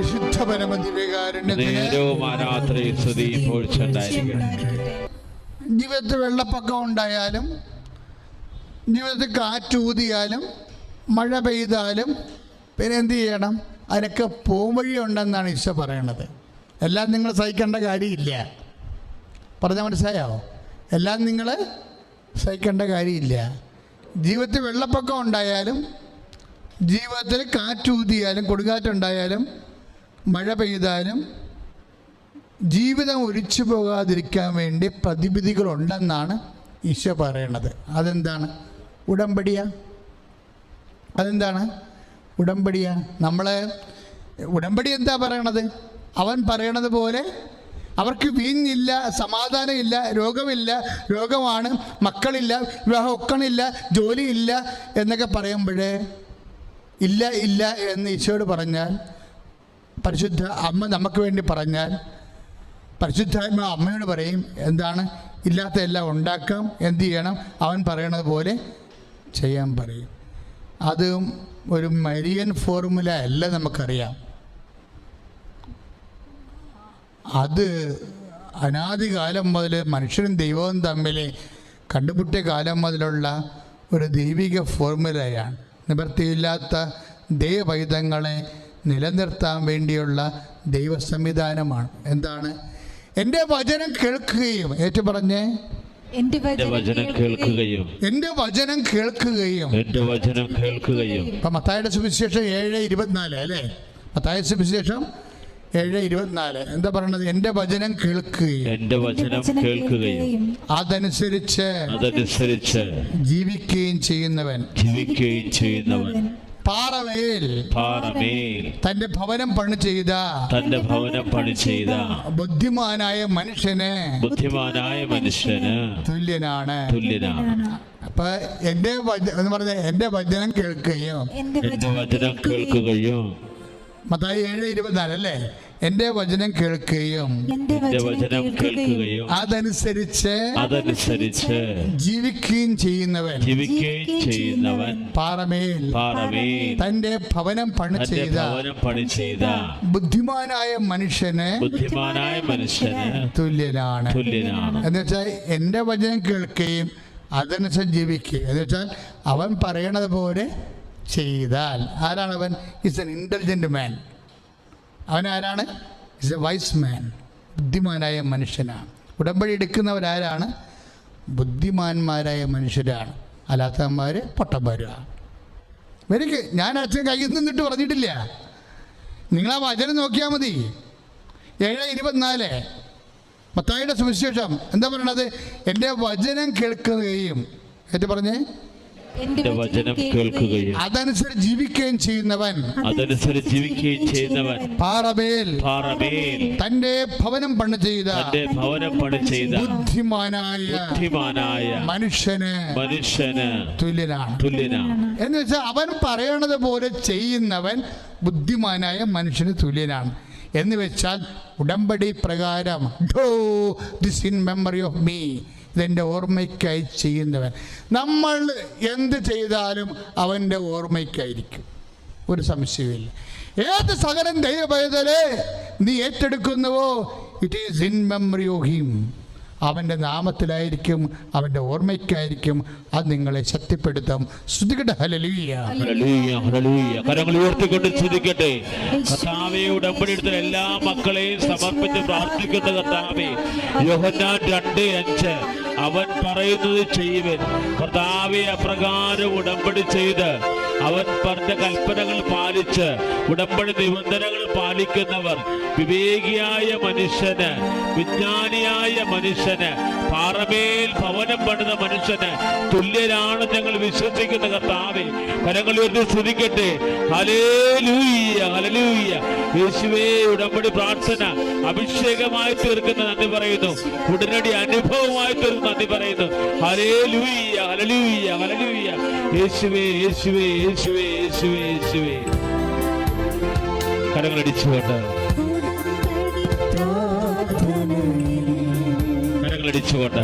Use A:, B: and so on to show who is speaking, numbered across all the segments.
A: പരിശുദ്ധ ജീവിതത്തിൽ വെള്ളപ്പൊക്കം ഉണ്ടായാലും ജീവിതത്തിൽ കാറ്റൂതിയാലും മഴ പെയ്താലും പിന്നെ എന്ത് ചെയ്യണം? അതിനൊക്കെ പോംവഴി ഉണ്ടെന്നാണ് ഈശോ പറയണത്. എല്ലാം നിങ്ങൾ സഹിക്കേണ്ട കാര്യമില്ല. പറഞ്ഞാൽ മനസ്സിലായോ? എല്ലാം നിങ്ങൾ സഹിക്കേണ്ട കാര്യമില്ല. ജീവിതത്തിൽ വെള്ളപ്പൊക്കം ഉണ്ടായാലും ജീവിതത്തിൽ കാറ്റൂതിയാലും കൊടുങ്കാറ്റുണ്ടായാലും മഴ പെയ്താലും ജീവിതം ഒലിച്ചു പോകാതിരിക്കാൻ വേണ്ടി പ്രതിവിധികളുണ്ടെന്നാണ് ഈശോ പറയണത്. അതെന്താണ്? ഉടമ്പടിയ? അതെന്താണ്? ഉടമ്പടിയ? നമ്മളെ ഉടമ്പടി എന്താ പറയണത്? അവൻ പറയണത് പോലെ അവർക്ക് വീഞ്ഞില്ല സമാധാനമില്ല രോഗമില്ല രോഗമാണ് മക്കളില്ല വിവാഹം ഒക്കണില്ല ജോലിയില്ല എന്നൊക്കെ പറയുമ്പോഴേ ഇല്ല ഇല്ല എന്ന് ഈശോയോട് പറഞ്ഞാൽ പരിശുദ്ധ അമ്മ നമുക്ക് വേണ്ടി പറഞ്ഞാൽ പരിശുദ്ധാത്മ അമ്മയോട് പറയും എന്താണ്? ഇല്ലാത്ത എല്ലാം ഉണ്ടാക്കാം എന്ത് ചെയ്യണം? അവൻ പറയണത് പോലെ ചെയ്യാൻ പറയും. അത് ഒരു മരിയൻ ഫോർമുല അല്ല നമുക്കറിയാം. അത് അനാദികാലം മുതൽ മനുഷ്യരും ദൈവവും തമ്മിൽ കണ്ടുമുട്ടിയ കാലം മുതലുള്ള ഒരു ദൈവിക ഫോർമുലയാണ് നിവൃത്തിയില്ലാത്ത ദൈവവൈതങ്ങളെ നിലനിർത്താൻ വേണ്ടിയുള്ള ദൈവ സംവിധാനമാണ് എന്താണ്? എന്റെ വചനം കേൾക്കുകയും ഏറ്റു പറഞ്ഞേ.
B: എന്റെ
C: എന്റെ വചനം കേൾക്കുകയും.
A: എന്റെ വചനം കേൾക്കുകയും.
C: എന്റെ വചനം കേൾക്കുകയും.
A: ഇപ്പൊ മത്തായുടെ സുവിശേഷം ഏഴ് ഇരുപത്തിനാല് അല്ലേ? മത്തായ സുവിശേഷം ഏഴ് ഇരുപത്തിനാല്. എന്താ പറയണത്? എന്റെ വചനം കേൾക്കുകയും.
C: എന്റെ വചനം കേൾക്കുകയും.
A: അതനുസരിച്ച്
C: അതനുസരിച്ച്
A: ജീവിക്കുകയും ചെയ്യുന്നവൻ.
C: ജീവിക്കുകയും ചെയ്യുന്നവൻ.
A: പാറമേൽ.
C: പാറമേൽ.
A: തന്റെ ഭവനം പണി ചെയ്ത.
C: തന്റെ ഭവനം പണി ചെയ്ത.
A: ബുദ്ധിമാനായ മനുഷ്യന്.
C: ബുദ്ധിമാനായ മനുഷ്യന്.
A: തുല്യനാണ്.
C: തുല്യനാണ്.
A: അപ്പൊ എന്റെ എന്ന് പറഞ്ഞ എന്റെ വചനം കേൾക്കുകയും
B: എന്റെ
C: എന്റെ വചനം കേൾക്കുകയും.
A: മത്തായി ഏഴ് ഇരുപത്തിനാല് അല്ലേ? എന്റെ വചനം കേൾക്കുകയും
B: എന്റെ
C: എന്റെ
B: വചനം കേൾക്കുകയും
A: അതനുസരിച്ച്
C: അതനുസരിച്ച്
A: ജീവിക്കുകയും ചെയ്യുന്നവൻ.
C: ജീവിക്കുകയും ചെയ്യുന്നവൻ
A: പാറമേൽ
C: പാറമേൽ
A: തന്റെ ഭവനം പണി ചെയ്ത
C: പണി ചെയ്ത
A: ബുദ്ധിമാനായ മനുഷ്യന്
C: ബുദ്ധിമാനായ മനുഷ്യന്
A: തുല്യനാണ്.
C: തുല്യനാണ്.
A: എന്ന് വെച്ചാൽ എന്റെ വചനം കേൾക്കുകയും അതനുസരിച്ച് ജീവിക്കുക എന്ന് വെച്ചാൽ അവൻ പറയണത് പോലെ ചെയ്താൽ. ആരാണ് അവൻ ഇസ് എൻ ഇന്റലിജന്റ് മാൻ അവൻ ആരാണ് ഇസ് എ വൈസ് മാൻ ബുദ്ധിമാനായ മനുഷ്യനാണ്. ഉടമ്പടി എടുക്കുന്നവരാരാണ്? ബുദ്ധിമാന്മാരായ മനുഷ്യരാണ്. അല്ലാത്തവന്മാർ പൊട്ടന്മാരാണ്. വരിക്ക് ഞാൻ അച്ഛൻ കയ്യിൽ നിന്നിട്ട് പറഞ്ഞിട്ടില്ല. നിങ്ങൾ ആ വചനം നോക്കിയാൽ മതി. ഏഴ് ഇരുപത്തിനാല്. മത്തായിയുടെ സുവിശേഷം എന്താ പറയണത്? എന്റെ വചനം കേൾക്കുകയും ഏറ്റു പറഞ്ഞേ
C: വചനം കേൾക്കുകയും
A: അതനുസരിച്ച് ജീവിക്കുകയും ചെയ്യുന്നവൻ.
C: അതനുസരിച്ച് ജീവിക്കുകയും ചെയ്യുന്നവൻ.
A: പാറമേൽ
C: പാറമേൽ.
A: തന്റെ ഭവനം പണി ചെയ്ത.
C: തന്റെ ഭവനം പണി ചെയ്ത.
A: ബുദ്ധിമാനായ
C: ബുദ്ധിമാനായ.
A: മനുഷ്യന്
C: മനുഷ്യന്
A: തുല്യനാണ്.
C: തുല്യനാണ്.
A: എന്ന് വെച്ചാൽ അവൻ പറയണത് പോലെ ചെയ്യുന്നവൻ ബുദ്ധിമാനായ മനുഷ്യന് തുല്യനാണ്. എന്ന് വെച്ചാൽ ഉടമ്പടി പ്രകാരം do this in memory of me ഇതെന്റെ ഓർമ്മയ്ക്കായി ചെയ്യുന്നവൻ. നമ്മൾ എന്ത് ചെയ്താലും അവന്റെ ഓർമ്മയ്ക്കായിരിക്കും. ഒരു സംശയമില്ല ഏത് സകലം ദൈവഭയതലേ നീ ഏറ്റെടുക്കുന്നുവോ? It is in memory of him അവന്റെ നാമത്തിലായിരിക്കും അവന്റെ ഓർമ്മയ്ക്കായിരിക്കും. അത് നിങ്ങളെ ശക്തിപ്പെടുത്തും. ശ്രുതികട.
C: കരങ്ങൾ ഉയർത്തിക്കൊണ്ട് ചിന്തിക്കട്ടെ കർത്താവെ ഉടമ്പടി എടുത്ത എല്ലാ മക്കളെയും സമർപ്പിച്ച് പ്രാർത്ഥിക്കുന്ന കർത്താവെ. യോഹന്നാൻ രണ്ട് അഞ്ച്. അവൻ പറയുന്നത് ചെയ്യുവൻ. കർത്താവെ അപ്രകാരം ഉടമ്പടി ചെയ്ത് അവൻ പറഞ്ഞ കൽപ്പനകൾ പാലിച്ച് ഉടമ്പടി നിബന്ധനകൾ പാലിക്കുന്നവർ വിവേകിയായ മനുഷ്യന് വിജ്ഞാനിയായ മനുഷ്യന് പാറമേൽ ഭവനം പണിത മനുഷ്യന് തുല്യരാണ് ഞങ്ങൾ വിശ്വസിക്കുന്ന കർത്താവെ കരങ്ങൾ ഉയർത്തി സ്തുതിക്കട്ടെ. ഹലേലൂയ്യ ഹലലൂയ്യ യേശുവേ ഉടമ്പടി പ്രാർത്ഥന അഭിഷേകമായി തീർക്കുന്ന നന്ദി പറയുന്നു. ഉടനടി അനുഭവമായി തീർക്കുന്ന നന്ദി പറയുന്നു. ഹലേലൂയ്യ ഹലലൂയ്യ ഹലലൂയ്യ യേശുവേ യേശുവേ യേശുവേ യേശുവേ യേശുവേ. കരങ്ങൾ അടിച്ചുകൊണ്ട്
D: കരങ്ങൾ അടിച്ചുകൊണ്ട്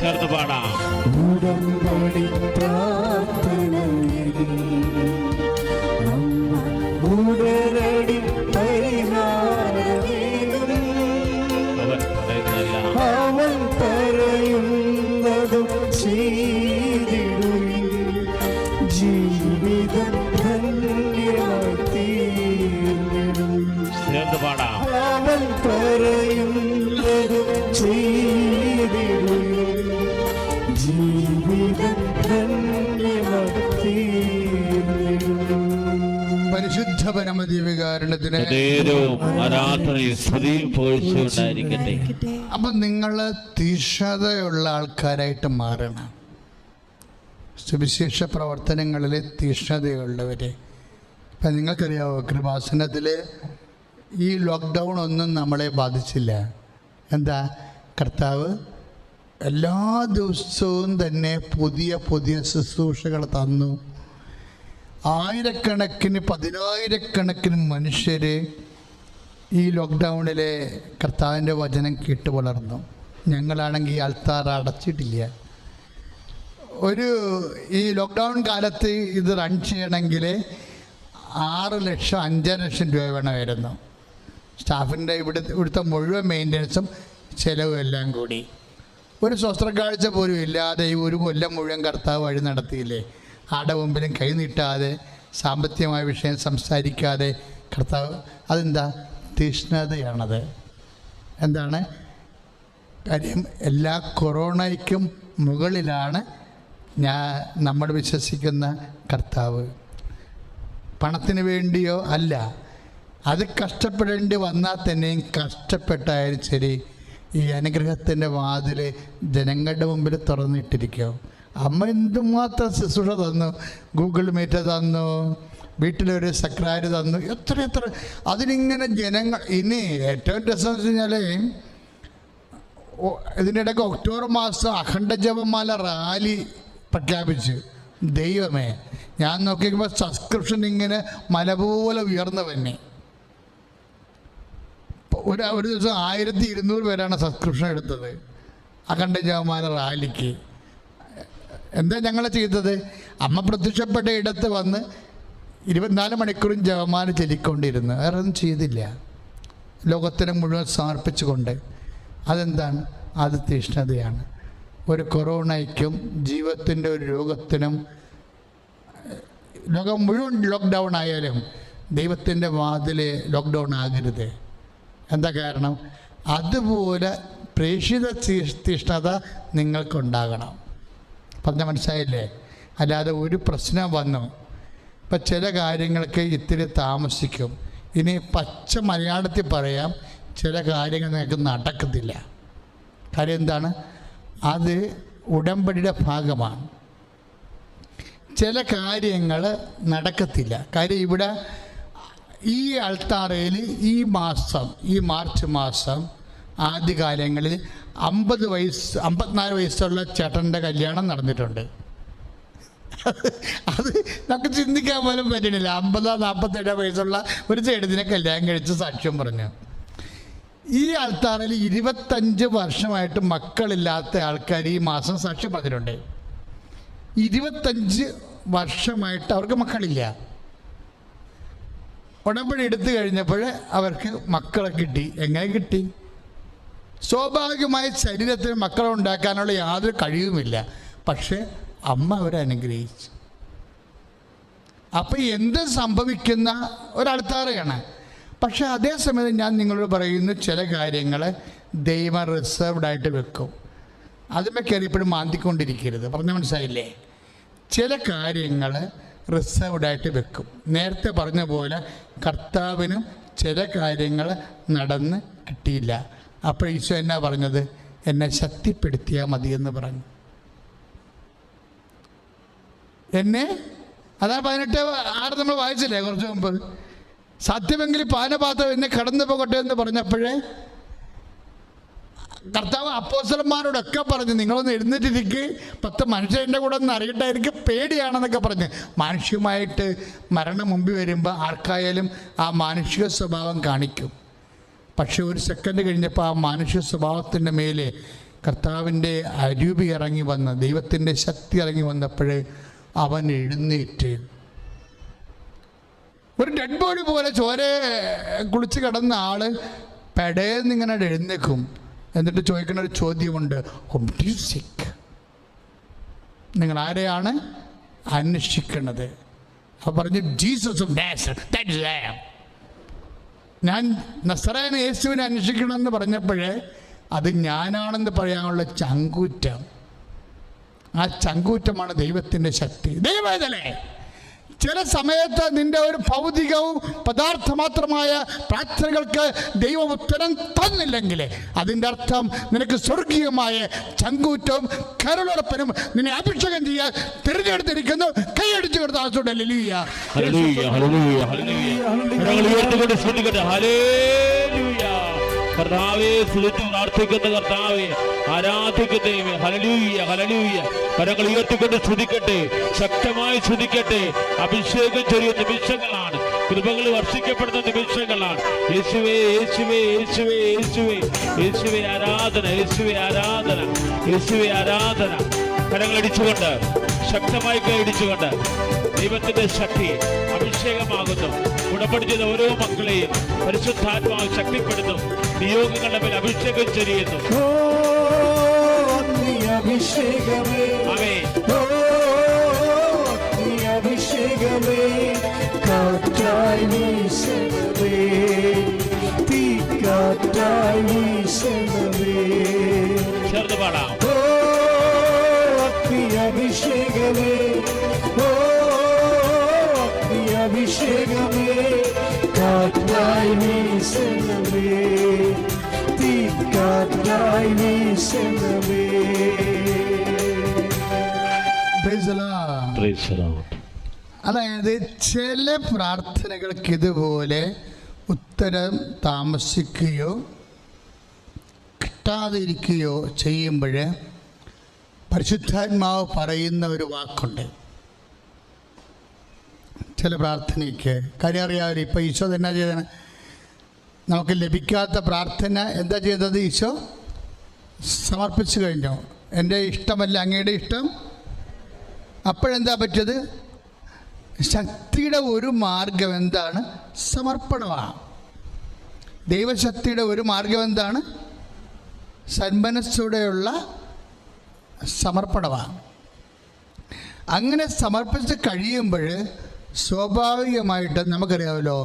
C: ചേർത്ത് പാടാം.
A: അവൻ
C: പറയുന്നതും ചെയ്യും പാടാം. പരിശുദ്ധ പരമദിവികാരണത്തിന്
A: അപ്പൊ നിങ്ങൾ തീക്ഷതയുള്ള ആൾക്കാരായിട്ട് മാറണം. സുവിശേഷ പ്രവർത്തനങ്ങളിൽ തീക്ഷണതയുള്ളവരെ. ഇപ്പൊ നിങ്ങൾക്കറിയാവോ കൃപാസനത്തിൽ ഈ ലോക്ക്ഡൗൺ ഒന്നും നമ്മളെ ബാധിച്ചില്ല. എന്താ? കർത്താവ് എല്ലാ ദിവസവും തന്നെ പുതിയ പുതിയ ശുശ്രൂഷകൾ തന്നു. ആയിരക്കണക്കിന് പതിനായിരക്കണക്കിന് മനുഷ്യർ ഈ ലോക്ക്ഡൗണിലെ കർത്താവിന്റെ വചനം കേട്ട് വളർന്നു. ഞങ്ങളാണെങ്കിൽ ഈ അൾത്താർ അടച്ചിട്ടില്ല. ഒരു ഈ ലോക്ക്ഡൗൺ കാലത്ത് ഇത് റൺ ചെയ്യണമെങ്കിൽ ആറ് ലക്ഷം അഞ്ചര ലക്ഷം രൂപ വേണമായിരുന്നു. സ്റ്റാഫിന്റെ ഇവിടെ ഇവിടുത്തെ മുഴുവൻ മെയിന്റനൻസും ചിലവും എല്ലാം കൂടി. ഒരു സ്വസ്ത്രക്കാഴ്ച പോലും ഇല്ലാതെ ഈ ഒരു കൊല്ലം മുഴുവൻ കർത്താവ് വഴി നടത്തിയില്ലേ? ആടെ മുമ്പിലും കൈനീട്ടാതെ സാമ്പത്തികമായ വിഷയം സംസാരിക്കാതെ കർത്താവ് അതെന്താ? തീഷ്ണതയാണത്. എന്താണ്? കാര്യം എല്ലാ കൊറോണയ്ക്കും മുകളിലാണ് ഞാൻ നമ്മൾ വിശ്വസിക്കുന്ന കർത്താവ്. പണത്തിന് വേണ്ടിയോ അല്ല അത് കഷ്ടപ്പെടേണ്ടി വന്നാൽ തന്നെയും കഷ്ടപ്പെട്ടായാലും ശരി ഈ അനുഗ്രഹത്തിന്റെ വാതിൽ ജനങ്ങളുടെ മുമ്പിൽ തുറന്നിട്ടിരിക്കുക അമ്മ എന്തുമാത്രം ശുശ്രൂഷ തന്നു ഗൂഗിൾ മീറ്റ് തന്നു വീട്ടിലൊരു സക്രാര് തന്നു എത്ര എത്ര. അതിനിങ്ങനെ ജനങ്ങൾ ഇനി ഏറ്റവും രസം വെച്ച് കഴിഞ്ഞാൽ ഇതിനിടയ്ക്ക് ഒക്ടോബർ മാസം അഖണ്ഡ ജപമാല റാലി പ്രഖ്യാപിച്ചു. ദൈവമേ ഞാൻ നോക്കിയപ്പോൾ സബ്സ്ക്രിപ്ഷൻ ഇങ്ങനെ മലപോലെ ഉയർന്നു തന്നെ ഒരു ഒരു ദിവസം ആയിരത്തി ഇരുന്നൂറ് പേരാണ് സബ്സ്ക്രിപ്ഷൻ എടുത്തത്. അഖണ്ഡ ജവമാന റാലിക്ക്. എന്താ ഞങ്ങൾ ചെയ്തത്? അമ്മ പ്രത്യക്ഷപ്പെട്ട ഇടത്ത് വന്ന് ഇരുപത്തിനാല് മണിക്കൂറും ജപമാല ചൊല്ലിക്കൊണ്ടിരുന്നു. വേറെ ഒന്നും ചെയ്തില്ല. ലോകത്തിനെ മുഴുവൻ സമർപ്പിച്ചുകൊണ്ട്. അതെന്താണ്? അത് തീഷ്ണതയാണ്. ഒരു കൊറോണയ്ക്കും ജീവിതത്തിന്റെ ഒരു രോഗത്തിനും ലോകം മുഴുവൻ ലോക്ക്ഡൗൺ ആയാലും ദൈവത്തിന്റെ വാതിൽ ലോക്ക്ഡൗൺ ആകരുത്. എന്താ കാരണം? അതുപോലെ പ്രേക്ഷിത തീഷ്ണത നിങ്ങൾക്കുണ്ടാകണം. പറഞ്ഞ മനസ്സിലായില്ലേ? അല്ലാതെ ഒരു പ്രശ്നം വന്നു. ഇപ്പം ചില കാര്യങ്ങൾക്ക് ഇത്തിരി താമസിക്കും. ഇനി പച്ച മലയാളത്തിൽ പറയാം ചില കാര്യങ്ങൾ നിങ്ങൾക്ക് നടക്കത്തില്ല കാര്യം എന്താണ്? അത് ഉടമ്പടിയുടെ ഭാഗമാണ്. ചില കാര്യങ്ങൾ നടക്കത്തില്ല. കാര്യം ഇവിടെ ഈ അൾത്താറയിൽ ഈ മാസം ഈ മാർച്ച് മാസം ആദ്യകാലങ്ങളിൽ അമ്പത് വയസ്സ് അമ്പത്തിനാല് വയസ്സുള്ള ചേട്ടന്റെ കല്യാണം നടന്നിട്ടുണ്ട്. അത് നമുക്ക് ചിന്തിക്കാൻ പോലും പറ്റണില്ല. അമ്പതോ നാൽപ്പത്തേഴോ വയസ്സുള്ള ഒരു ചേട്ടത്തിനെ കല്യാണം കഴിച്ച് സാക്ഷ്യം പറഞ്ഞു. ഈ ആൾത്താറിൽ ഇരുപത്തഞ്ച് വർഷമായിട്ട് മക്കളില്ലാത്ത ആൾക്കാർ ഈ മാസം സാക്ഷ്യം പറഞ്ഞിട്ടുണ്ട്. ഇരുപത്തഞ്ച് വർഷമായിട്ട് അവർക്ക് മക്കളില്ല. ഉടമ്പടി എടുത്തു കഴിഞ്ഞപ്പോൾ അവർക്ക് മക്കളെ കിട്ടി. എങ്ങനെ കിട്ടി? സ്വാഭാവികമായി ശരീരത്തിന് മക്കളെ ഉണ്ടാക്കാനുള്ള യാതൊരു കഴിവുമില്ല. പക്ഷേ അമ്മ അവരെ അനുഗ്രഹിച്ചു. അപ്പം എന്ത് സംഭവിക്കുന്ന ഒരൾത്താറയാണ്. പക്ഷെ അതേസമയത്ത് ഞാൻ നിങ്ങളോട് പറയുന്ന ചില കാര്യങ്ങൾ ദൈവം റിസർവ്ഡ് ആയിട്ട് വെക്കും. കയറി ഇപ്പോഴും മാന്തിക്കൊണ്ടിരിക്കരുത്. പറഞ്ഞ മനസ്സിലായില്ലേ? ചില കാര്യങ്ങൾ റിസർവ്ഡ് ആയിട്ട് വെക്കും. നേരത്തെ പറഞ്ഞ പോലെ കർത്താവിനും ചില കാര്യങ്ങൾ നടന്ന് കിട്ടിയില്ല. അപ്പോൾ ഈശോ എന്നാ പറഞ്ഞത്? എന്നെ ശക്തിപ്പെടുത്തിയാൽ മതിയെന്ന് പറഞ്ഞു. എന്നെ? അതാ പതിനെട്ട് ആറ് നമ്മൾ വായിച്ചില്ലേ കുറച്ച് മുമ്പ്? സത്യമെങ്കിൽ പാനപാത്രം എന്നെ കടന്നു പോകട്ടെ എന്ന് പറഞ്ഞപ്പോഴേ കർത്താവ് അപ്പോസലന്മാരോടൊക്കെ പറഞ്ഞു നിങ്ങളൊന്ന് എഴുന്നേറ്റിരിക്ക്. പത്ത് മനുഷ്യന്റെ കൂടെ ഒന്ന് അറിയട്ടെ എനിക്ക് പേടിയാണെന്നൊക്കെ പറഞ്ഞ്. മാനുഷികമായിട്ട് മരണം മുമ്പിൽ വരുമ്പോൾ ആർക്കായാലും ആ മാനുഷിക സ്വഭാവം കാണിക്കും. പക്ഷെ ഒരു സെക്കൻഡ് കഴിഞ്ഞപ്പോൾ ആ മാനുഷിക സ്വഭാവത്തിന്റെ മേലെ കർത്താവിന്റെ അരൂപി ഇറങ്ങി വന്ന് ദൈവത്തിന്റെ ശക്തി ഇറങ്ങി വന്നപ്പോൾ അവൻ എഴുന്നേറ്റ്. ഒരു ഡെഡ് ബോഡി പോലെ ചോര കുളിച്ച് കിടന്ന ആൾ പെടേന്നിങ്ങനെ എഴുന്നേക്കും എന്നിട്ട് ചോദിക്കുന്ന ഒരു ചോദ്യമുണ്ട്. നിങ്ങൾ ആരെയാണ് അന്വേഷിക്കുന്നത് അപ്പോൾ പറഞ്ഞു ജീസസ് ഞാൻ നസറായന യേശുവിനെ അന്വേഷിക്കണമെന്ന് പറഞ്ഞപ്പോഴേ അത് ഞാനാണെന്ന് പറയാനുള്ള ചങ്കൂറ്റം. ആ ചങ്കൂറ്റമാണ് ദൈവത്തിന്റെ ശക്തി. ദൈവവേദനെ ചില സമയത്ത് നിന്റെ ഒരു ഭൗതികവും പദാർത്ഥമാത്രമായ പ്രാർത്ഥനകൾക്ക് ദൈവം ഉത്തരം തന്നില്ലെങ്കിൽ അതിന്റെ അർത്ഥം നിനക്ക് സ്വർഗീയമായ ചങ്കൂറ്റവും കരളുറപ്പനും നിന്നെ അഭിഷേകം ചെയ്യാൻ തിരഞ്ഞെടുത്തിരിക്കുന്നു. കൈയടിച്ചു കൊടുത്ത ആസോടെ ലലിയ
C: കർത്താവേ സ്തുതിച്ച് പ്രാർത്ഥിക്കുന്ന കർത്താവേ ആരാധിക്കുന്ന ഹലലൂയ ഹലലൂയ കരങ്ങൾ ഉയർത്തിക്കൊണ്ട് സ്തുതിക്കട്ടെ ശക്തമായി സ്തുതിക്കട്ടെ. അഭിഷേകം ചെറിയ നിമിഷങ്ങളാണ്. കൃപകൾ വർഷിക്കപ്പെടുന്ന നിമിഷങ്ങളാണ്. യേശുവേ യേശുവേ യേശുവേ യേശുവേ. യേശുവേ ആരാധന യേശുവേ ആരാധന യേശുവേ ആരാധന. കരങ്ങൾ കരങ്ങളടിച്ചുകൊണ്ട് ശക്തമായി കൈയടിച്ചുകൊണ്ട് ദൈവത്തിന്റെ ശക്തി അഭിഷേകമാകുന്നു. ഗുണപ്പെടുത്തിയ ഓരോ മക്കളെയും പരിശുദ്ധാത്മാവ് ശക്തിപ്പെടുന്നു നിയോഗങ്ങളുടെ മേൽ അഭിഷേകം ചൊരിയുന്നു.
B: അഭിഷേകമേ.
C: അവേ
B: അഭിഷേകമേ. കാറ്റായി വീശണമേ. തീ കാറ്റായി വീശണമേ.
C: ചേർന്ന് പാടാം.
B: ഓ നീ അഭിഷേകമേ. ഓ നീ അഭിഷേകമേ. കാറ്റായി വീശണമേ തീ കാറ്റായി വീശണമേ
A: Praise the Lord.
C: Praise
A: അതായത് ചില പ്രാർത്ഥനകൾക്ക് ഇതുപോലെ ഉത്തരം താമസിക്കുകയോ കിട്ടാതിരിക്കുകയോ ചെയ്യുമ്പോൾ പരിശുദ്ധാത്മാവ് പറയുന്ന ഒരു വാക്കുണ്ട്. ചില പ്രാർത്ഥനയ്ക്ക്. കാര്യം അറിയാമല്ലോ ഇപ്പോൾ ഈശോ തന്നെ ചെയ്തത് നമുക്ക് ലഭിക്കാത്ത പ്രാർത്ഥന എന്താ ചെയ്തത് ഈശോ? സമർപ്പിച്ചു കഴിഞ്ഞു? എന്റെ ഇഷ്ടമല്ല അങ്ങയുടെ ഇഷ്ടം? അപ്പോഴെന്താ പറ്റിയത്? ശക്തിയുടെ ഒരു മാർഗം എന്താണ്? സമർപ്പണമാണ് ദൈവശക്തിയുടെ ഒരു മാർഗം എന്താണ്? സന്മനസ്സോടെയുള്ള സമർപ്പണമാണ് അങ്ങനെ സമർപ്പിച്ച് കഴിയുമ്പോൾ സ്വാഭാവികമായിട്ട് നമുക്കറിയാമല്ലോ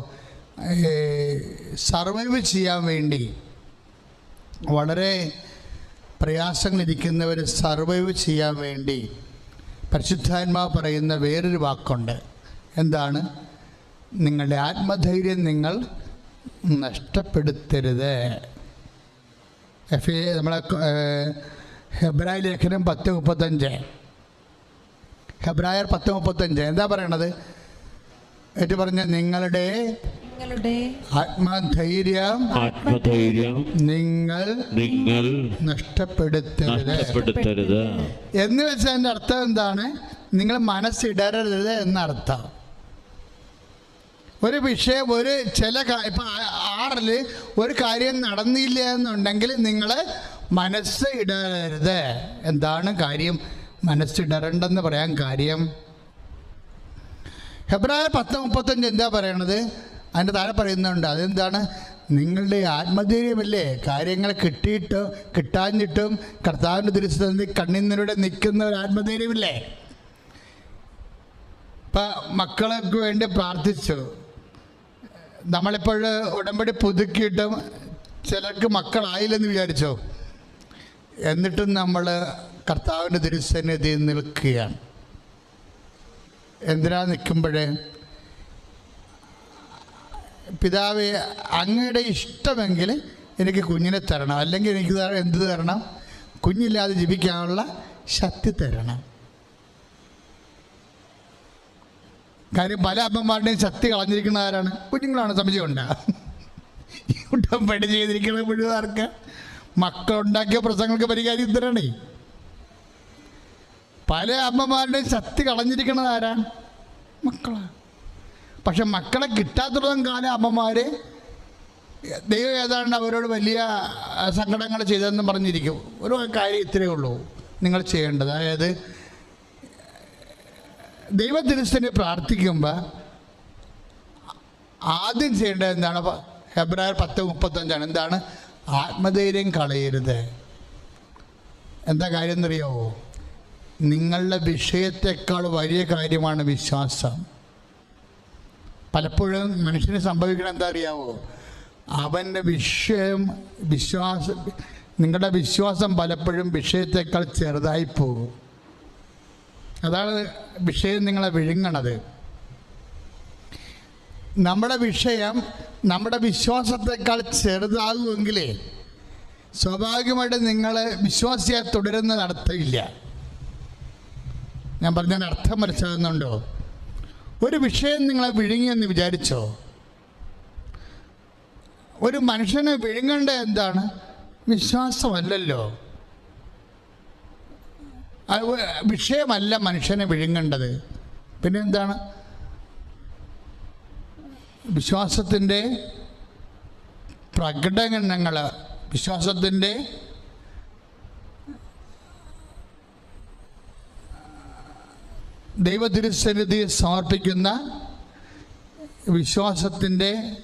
A: സർവൈവ് ചെയ്യാൻ വേണ്ടി വളരെ പ്രയാസങ്ങളിരിക്കുന്നവർ സർവൈവ് ചെയ്യാൻ വേണ്ടി പരിശുദ്ധാത്മാവ് പറയുന്ന വേറൊരു വാക്കുണ്ട്. എന്താണ്? നിങ്ങളുടെ ആത്മധൈര്യം നിങ്ങൾ നഷ്ടപ്പെടുത്തരുത്. എഫ് നമ്മളെ ഹെബ്രായ ലേഖനം പത്ത് മുപ്പത്തഞ്ച്. ഹെബ്രായർ പത്ത് മുപ്പത്തഞ്ച്. എന്താ പറയണത്? ഏറ്റു പറഞ്ഞ നിങ്ങളുടെ
D: നിങ്ങളുടെ
A: ആത്മധൈര്യം
C: ആത്മധൈര്യം
A: നിങ്ങൾ
C: നിങ്ങൾ
A: നഷ്ടപ്പെടുത്തരുത്.
C: നഷ്ടപ്പെടുത്തരുത്.
A: എന്ന് വെച്ചാൽ അതിന്റെ അർത്ഥം എന്താണ്? നിങ്ങൾ മനസ്സിടരരുത് എന്നർത്ഥം. ഒരു വിഷയം ഒരു ചില ഇപ്പൊ ഇപ്പം ആറിൽ ഒരു കാര്യം നടന്നില്ല എന്നുണ്ടെങ്കിൽ നിങ്ങൾ മനസ്സ് ഇടരുത് എന്താണ് കാര്യം? മനസ്സിടരണ്ടെന്ന് പറയാൻ കാര്യം. ഹെബ്രായ പത്ത് മുപ്പത്തഞ്ച് എന്താ പറയണത്? അതിന്റെ താഴെ പറയുന്നുണ്ട്. അതെന്താണ്? നിങ്ങളുടെ ആത്മധൈര്യമല്ലേ? കാര്യങ്ങൾ കിട്ടിയിട്ട് കിട്ടാഞ്ഞിട്ടും കർത്താവിന്റെ ദുരിസ്ഥിതി കണ്ണിന്നിലൂടെ നിൽക്കുന്ന ഒരു ആത്മധൈര്യമില്ലേ? ഇപ്പം മക്കൾക്ക് വേണ്ടി പ്രാർത്ഥിച്ചു. നമ്മളിപ്പോൾ ഉടമ്പടി പുതുക്കിയിട്ടും ചിലർക്ക് മക്കളായില്ലെന്ന് വിചാരിച്ചോ. എന്നിട്ടും നമ്മൾ കർത്താവിന്റെ ദുരിസന്നിധിയിൽ നിൽക്കുകയാണ്. എന്തിനാ നിൽക്കുമ്പോഴേ? പിതാവെ അങ്ങയുടെ ഇഷ്ടമെങ്കിൽ എനിക്ക് കുഞ്ഞിനെ തരണം. അല്ലെങ്കിൽ എനിക്ക് എന്ത് തരണം? കുഞ്ഞില്ലാതെ ജീവിക്കാനുള്ള ശക്തി തരണം. കാര്യം പല അമ്മമാരുടെയും ശക്തി കളഞ്ഞിരിക്കുന്ന ആരാണ് കുഞ്ഞുങ്ങളാണ് സംശയമുണ്ട്. പണി ചെയ്തിരിക്കുന്നത് മുഴുവർക്ക് മക്കളുണ്ടാക്കിയ പ്രശ്നങ്ങൾക്ക് പരിഹാരം തരണേ പല അമ്മമാരുടെയും ശക്തി കളഞ്ഞിരിക്കുന്നത് ആരാണ് മക്കളാണ് പക്ഷെ മക്കളെ കിട്ടാത്തിടത്തോളം കാലം അമ്മമാർ ദൈവം ഏതാണ്ട് അവരോട് വലിയ സങ്കടങ്ങൾ ചെയ്തതെന്ന് പറഞ്ഞിരിക്കും. ഒരു കാര്യം ഇത്രയേ ഉള്ളൂ. നിങ്ങൾ ചെയ്യേണ്ടത്. അതായത് ദൈവത്തിനുസ്ഥനെ പ്രാർത്ഥിക്കുമ്പോൾ ആദ്യം ചെയ്യേണ്ടത് എന്താണ്? ഫെബ്രുവരി പത്ത് മുപ്പത്തഞ്ചാണ്. എന്താണ്? ആത്മധൈര്യം കളയരുത്. എന്താ കാര്യം എന്നറിയാവോ? നിങ്ങളുടെ വിഷയത്തെക്കാൾ വലിയ കാര്യമാണ് വിശ്വാസം. പലപ്പോഴും മനുഷ്യന് സംഭവിക്കണം എന്താ അറിയാവോ? അവന്റെ വിഷയം വിശ്വാസം നിങ്ങളുടെ വിശ്വാസം പലപ്പോഴും വിഷയത്തെക്കാൾ ചെറുതായി പോകും. അതാണ് വിഷയം നിങ്ങളെ വിഴുങ്ങണത്. നമ്മുടെ വിഷയം നമ്മുടെ വിശ്വാസത്തെക്കാൾ ചെറുതാകുമെങ്കിലേ സ്വാഭാവികമായിട്ട് നിങ്ങൾ വിശ്വാസിയായി തുടരുന്ന അർത്ഥമില്ല ഞാൻ പറഞ്ഞതിന് അർത്ഥം മനസ്സിലാകുന്നുണ്ടോ? ഒരു വിഷയം നിങ്ങളെ വിഴുങ്ങിയെന്ന് വിചാരിച്ചോ? ഒരു മനുഷ്യനെ വിഴുങ്ങേണ്ട എന്താണ്? വിശ്വാസമല്ലല്ലോ. വിഷയമല്ല മനുഷ്യനെ വിഴുങ്ങേണ്ടത്. പിന്നെ എന്താണ്? വിശ്വാസത്തിന്റെ പ്രകടനങ്ങൾ വിശ്വാസത്തിന്റെ ദൈവതിരുസന്നിധി സമർപ്പിക്കുന്ന വിശ്വാസത്തിന്റെ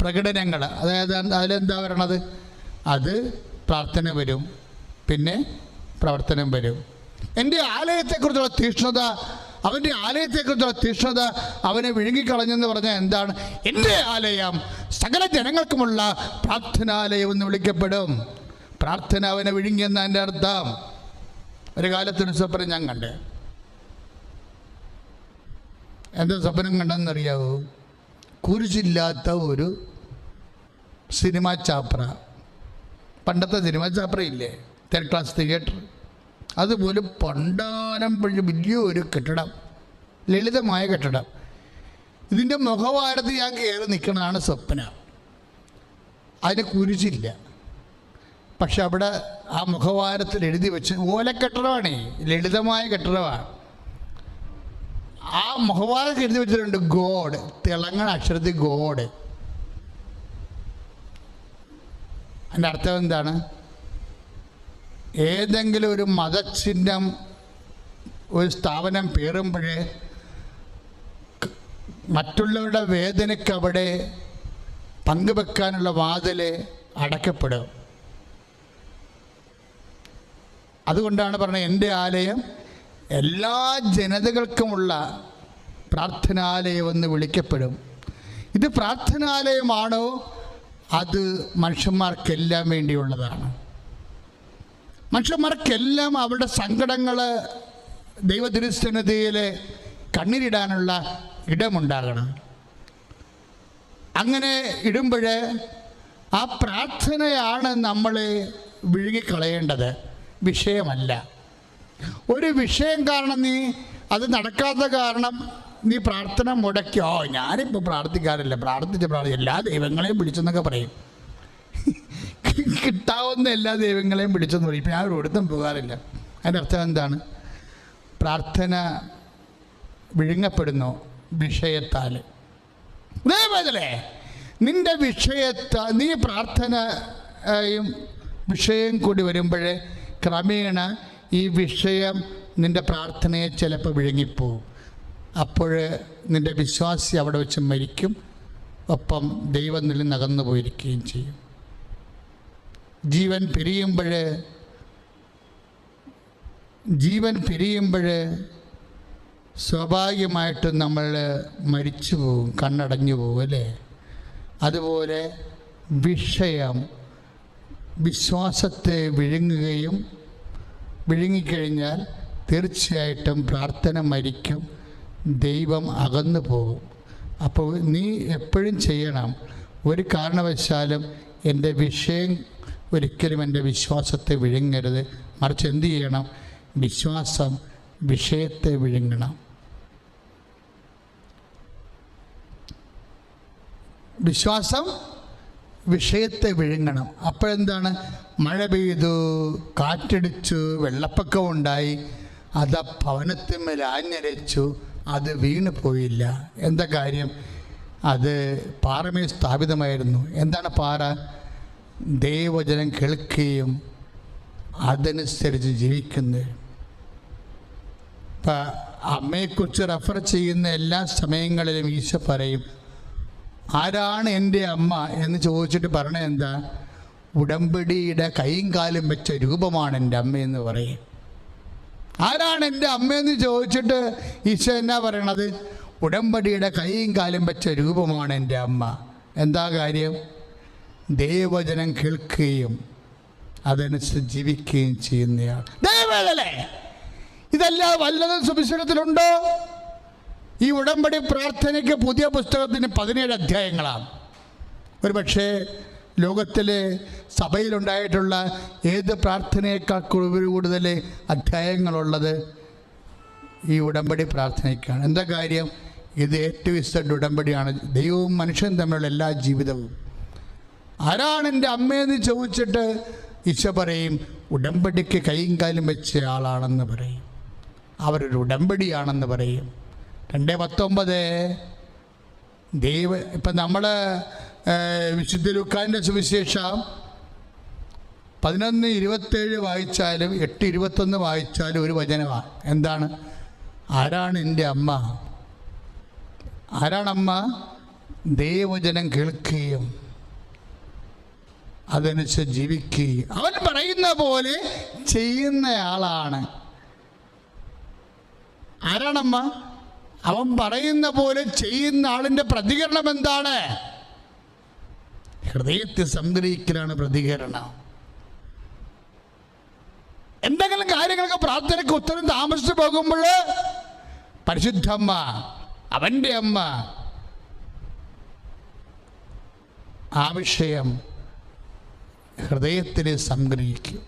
A: പ്രകടനങ്ങൾ. അതായത് അതിലെന്താ വരണത്? അത് പ്രാർത്ഥന വരും. പിന്നെ പ്രവർത്തനം വരും. എന്റെ ആലയത്തെക്കുറിച്ചുള്ള തീഷ്ണത അവന്റെ ആലയത്തെക്കുറിച്ചുള്ള തീഷ്ണത അവനെ വിഴുങ്ങിക്കളഞ്ഞെന്ന് പറഞ്ഞാൽ എന്താണ്? എന്റെ ആലയം സകല ജനങ്ങൾക്കുമുള്ള പ്രാർത്ഥനാലയം എന്ന് വിളിക്കപ്പെടും. പ്രാർത്ഥന അവനെ വിഴുങ്ങിയെന്ന എന്റെ അർത്ഥം. ഒരു സ്വപ്നം ഞാൻ കണ്ടേ. എന്താ സ്വപ്നം കണ്ടെന്നറിയാവോ? കുരിശില്ലാത്ത ഒരു സിനിമ ചാപ്ര. പണ്ടത്തെ സിനിമ ചാപ്രയില്ലേ? തേർഡ് ക്ലാസ് തിയേറ്റർ അതുപോലെ പണ്ടാരം പഴി വലിയൊരു കെട്ടിടം. ലളിതമായ കെട്ടിടം. ഇതിന്റെ മുഖവാരത്തിൽ ഞാൻ കയറി നിൽക്കണതാണ് സ്വപ്ന. അതിന് കുരിശില്ല. പക്ഷെ അവിടെ ആ മുഖവാരത്തിൽ എഴുതി വെച്ച് ഓലക്കെട്ടിടമാണേ. ലളിതമായ കെട്ടിടമാണ്. ആ മുഖവാദം എഴുതി വെച്ചിട്ടുണ്ട് ഗോഡ് തിളങ്ങണ അക്ഷരത്തിൽ ഗോഡ് അതിന്റെ അർത്ഥം എന്താണ്? ഏതെങ്കിലും ഒരു മതചിഹ്നം ഒരു സ്ഥാപനം പേറുമ്പോഴേ മറ്റുള്ളവരുടെ വേദനയ്ക്ക് അവിടെ പങ്കുവെക്കാനുള്ള വാതിൽ അടക്കപ്പെടും അതുകൊണ്ടാണ് പറഞ്ഞത് എന്റെ ആലയം എല്ലാ ജനതകൾക്കുമുള്ള പ്രാർത്ഥനാലയം എന്ന് വിളിക്കപ്പെടും. ഇത് പ്രാർത്ഥനാലയമാണോ? അത് മനുഷ്യന്മാർക്കെല്ലാം വേണ്ടിയുള്ളതാണ്. മനുഷ്യന്മാർക്കെല്ലാം അവരുടെ സങ്കടങ്ങൾ ദൈവദുരുസ്ഥനതയിൽ കണ്ണീരിടാനുള്ള ഇടമുണ്ടാകണം. അങ്ങനെ ഇടുമ്പോൾ ആ പ്രാർത്ഥനയാണ് നമ്മൾ വിഴുങ്ങിക്കളയേണ്ടത്. വിഷയമല്ല. ഒരു വിഷയം കാരണം നീ അത് നടക്കാത്ത കാരണം നീ പ്രാർത്ഥന മുടക്കോ ഞാനിപ്പോൾ പ്രാർത്ഥിക്കാറില്ല. പ്രാർത്ഥിച്ച് പ്രാർത്ഥന എല്ലാ ദൈവങ്ങളെയും വിളിച്ചെന്നൊക്കെ പറയും. കിട്ടാവുന്ന എല്ലാ ദൈവങ്ങളെയും വിളിച്ചെന്ന് പറയും. ഞാൻ ഒരിടത്തും പോകാറില്ല. അതിന്റെ അർത്ഥം എന്താണ്? പ്രാർത്ഥന വിഴുങ്ങപ്പെടുന്നു വിഷയത്താൽ. അതേപോലെ നിന്റെ വിഷയത്ത നീ പ്രാർത്ഥനയും വിഷയം കൂടി വരുമ്പോഴേ ക്രമേണ ഈ വിഷയം നിന്റെ പ്രാർത്ഥനയെ ചിലപ്പോൾ വിഴുങ്ങിപ്പോവും. അപ്പോൾ നിന്റെ വിശ്വാസി അവിടെ വെച്ച് മരിക്കും. ഒപ്പം ദൈവം നിലയിൽ നകന്നു പോയിരിക്കുകയും ചെയ്യും. ജീവൻ പിരിയുമ്പോൾ ജീവൻ പിരിയുമ്പോൾ സ്വാഭാവികമായിട്ടും നമ്മൾ മരിച്ചു പോകും കണ്ണടഞ്ഞു പോകും അല്ലേ? അതുപോലെ വിഷയം വിശ്വാസത്തെ വിഴുങ്ങുകയും വിഴുങ്ങിക്കഴിഞ്ഞാൽ തീർച്ചയായിട്ടും പ്രാർത്ഥന മരിക്കും ദൈവം അകന്നു പോകും. അപ്പോൾ നീ എപ്പോഴും ചെയ്യണം ഒരു കാരണവശാലും എന്റെ വിഷയം ഒരിക്കലും എന്റെ വിശ്വാസത്തെ വിഴുങ്ങരുത്. മറിച്ച് എന്ത് ചെയ്യണം? വിശ്വാസം വിഷയത്തെ വിഴുങ്ങണം. വിശ്വാസം വിഷയത്തെ വിഴുങ്ങണം. അപ്പോഴെന്താണ്? മഴ പെയ്തു കാറ്റടിച്ചു വെള്ളപ്പൊക്കം ഉണ്ടായി അത് ആ ഭവനത്തിന്മേൽ ആഞ്ഞരച്ചു അത് വീണ് പോയില്ല. എന്താ കാര്യം? അത് പാറമേ സ്ഥാപിതമായിരുന്നു. എന്താണ് പാറ? ദൈവജനം കേൾക്കുകയും അതനുസരിച്ച് ജീവിക്കുന്നത് ഇപ്പം അമ്മയെക്കുറിച്ച് റെഫർ ചെയ്യുന്ന എല്ലാ സമയങ്ങളിലും ഈശോ പറയും ആരാണ് എന്റെ അമ്മ എന്ന് ചോദിച്ചിട്ട് പറഞ്ഞ എന്താ? ഉടമ്പടിയുടെ കൈയും കാലും വെച്ച രൂപമാണ് എന്റെ അമ്മയെന്ന് പറയും. ആരാണ് എന്റെ അമ്മയെന്ന് ചോദിച്ചിട്ട് ഈശോ എന്നാ പറയണത്? ഉടമ്പടിയുടെ കൈയും കാലും വെച്ച രൂപമാണ് എന്റെ അമ്മ. എന്താ കാര്യം? ദൈവജനം കേൾക്കുകയും അതനുസരിച്ച് ജീവിക്കുകയും ചെയ്യുന്നയാൾ. ദൈവല്ലേ ഇതെല്ലാം വല്ലതും സുവിശേഷത്തിലുണ്ടോ? ഈ ഉടമ്പടി പ്രാർത്ഥനയ്ക്ക് പുതിയ പുസ്തകത്തിന് പതിനേഴ് അധ്യായങ്ങളാണ്. ഒരു പക്ഷേ ലോകത്തിലെ സഭയിലുണ്ടായിട്ടുള്ള ഏത് പ്രാർത്ഥനയേക്കാൾ കൂടുതൽ അധ്യായങ്ങളുള്ളത് ഈ ഉടമ്പടി പ്രാർത്ഥനയ്ക്കാണ്. എന്താ കാര്യം? ഇത് ഏറ്റവും ഇഷ്ട ഉടമ്പടിയാണ്. ദൈവവും മനുഷ്യനും തമ്മിലുള്ള എല്ലാ ജീവിതവും. ആരാണ് എന്റെ അമ്മയെന്ന് ചോദിച്ചിട്ട് ഈശോ പറയും ഉടമ്പടിക്ക് കൈയും കാലും വെച്ച ആളാണെന്ന് പറയും. അവരൊരു ഉടമ്പടിയാണെന്ന് പറയും. രണ്ട് പത്തൊമ്പത്. ദൈവ ഇപ്പം നമ്മൾ വിശുദ്ധ ലുക്കാന്റെ സുവിശേഷം പതിനൊന്ന് ഇരുപത്തേഴ് വായിച്ചാലും എട്ട് ഇരുപത്തൊന്ന് വായിച്ചാലും ഒരു വചനമാണ്. എന്താണ്? ആരാണ് എന്റെ അമ്മ? ആരാണമ്മ? ദൈവവചനം കേൾക്കുകയും അതനുസരിച്ച് ജീവിക്കുകയും. അവൻ പറയുന്ന പോലെ ചെയ്യുന്നയാളാണ്. ആരാണമ്മ? അവൻ പറയുന്ന പോലെ ചെയ്യുന്ന ആളിന്റെ പ്രതികരണം എന്താണ്? ഹൃദയത്തെ സംഗ്രഹിക്കലാണ് പ്രതികരണം. എന്തെങ്കിലും കാര്യങ്ങളൊക്കെ പ്രാർത്ഥനയ്ക്ക് ഉത്തരം താമസിച്ചു പോകുമ്പോൾ പരിശുദ്ധമ്മ അവന്റെ അമ്മ ആ വിഷയം ഹൃദയത്തിൽ സംഗ്രഹിക്കും.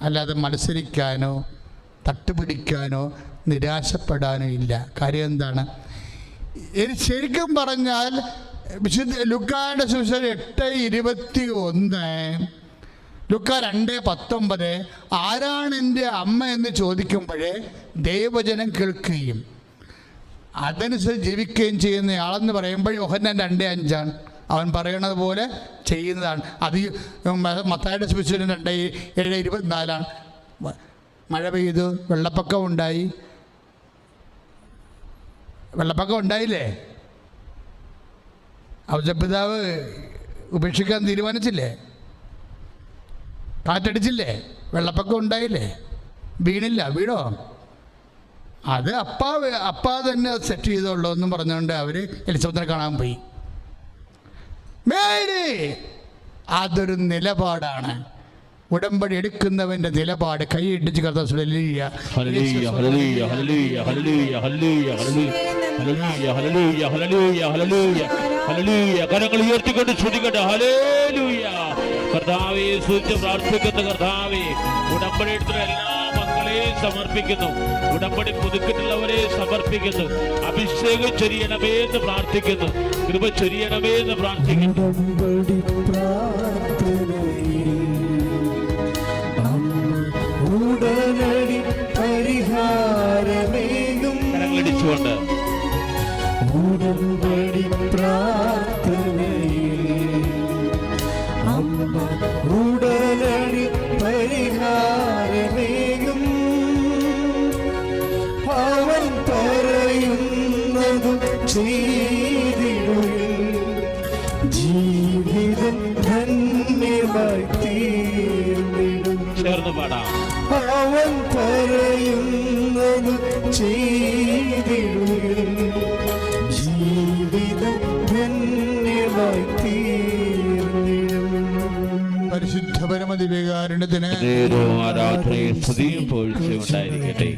A: അല്ലാതെ മത്സരിക്കാനോ തട്ടുപിടിക്കാനോ നിരാശപ്പെടാനോ ഇല്ല കാര്യം എന്താണ്? ഇനി ശരിക്കും പറഞ്ഞാൽ വിശുദ്ധ ലുക്കായുടെ സുവിശേഷം എട്ട് ഇരുപത്തി ഒന്ന് ലുക്ക രണ്ട് പത്തൊമ്പത് ആരാണ് എന്റെ അമ്മ എന്ന് ചോദിക്കുമ്പോഴേ ദൈവവചനം കേൾക്കുകയും അതനുസരിച്ച് ജീവിക്കുകയും ചെയ്യുന്ന ആളെന്ന് പറയുമ്പോൾ യോഹന്നാൻ രണ്ട് അഞ്ചാണ്. അവൻ പറയണത് പോലെ ചെയ്യുന്നതാണ്. അത് മത്തായുടെ സുവിശേഷം രണ്ട് ഏഴ് ഇരുപത്തിനാലാണ്. മഴ പെയ്തു വെള്ളപ്പൊക്കം ഉണ്ടായി. വെള്ളപ്പൊക്കം ഉണ്ടായില്ലേ? ഔസപിതാവ് ഉപേക്ഷിക്കാൻ തീരുമാനിച്ചില്ലേ? കാറ്റടിച്ചില്ലേ? വെള്ളപ്പൊക്കം ഉണ്ടായില്ലേ? വീണില്ല വീണോ? അത് അപ്പ അപ്പ തന്നെ സെറ്റ് ചെയ്തോളൂ എന്നും പറഞ്ഞുകൊണ്ട് അവർ എലിസബത്തിനെ കാണാൻ പോയി. മേരി അതൊരു നിലപാടാണ്. ഉടമ്പടി എടുക്കുന്നവന്റെ നിലപാട് കൈയിട്ടിച്ച്
C: കരങ്ങൾ ഉയർത്തിക്കൊണ്ട് ശ്രുതിക്കട്ടെ ഹലേലൂയ കർത്താവെ സൂചിച്ച് പ്രാർത്ഥിക്കുന്ന കർത്താവെ. ഉടമ്പടി എടുത്ത എല്ലാ മക്കളെ സമർപ്പിക്കുന്നു. ഉടമ്പടി പുതുക്കിട്ടുള്ളവരെ സമർപ്പിക്കുന്നു. അഭിഷേകം ചൊരിയണമേ എന്ന് പ്രാർത്ഥിക്കുന്നു. കൃപ ചൊരിയണമേ എന്ന് പ്രാർത്ഥിക്കുന്നു.
B: ഉടമ്പടി ഉടനടി പരിഹാരമേകും.
C: കരങ്ങളടിച്ചുകൊണ്ട്.
B: ഉടമ്പടി പ്രാർത്ഥനയിൽ. അമ്മ ഉടനടി പരിഹാരമേകും. അവൻ പറയുന്നതും ചെയ്തിടുവിൻ ചെയ്തിടുക ജീവിതം ധന്യമായി
C: പരിശുദ്ധപരമതിവികാരണത്തിന് ആരാധനയും സ്തുതിയും പോഴ്ചയും ഉണ്ടായിരിക്കട്ടെ.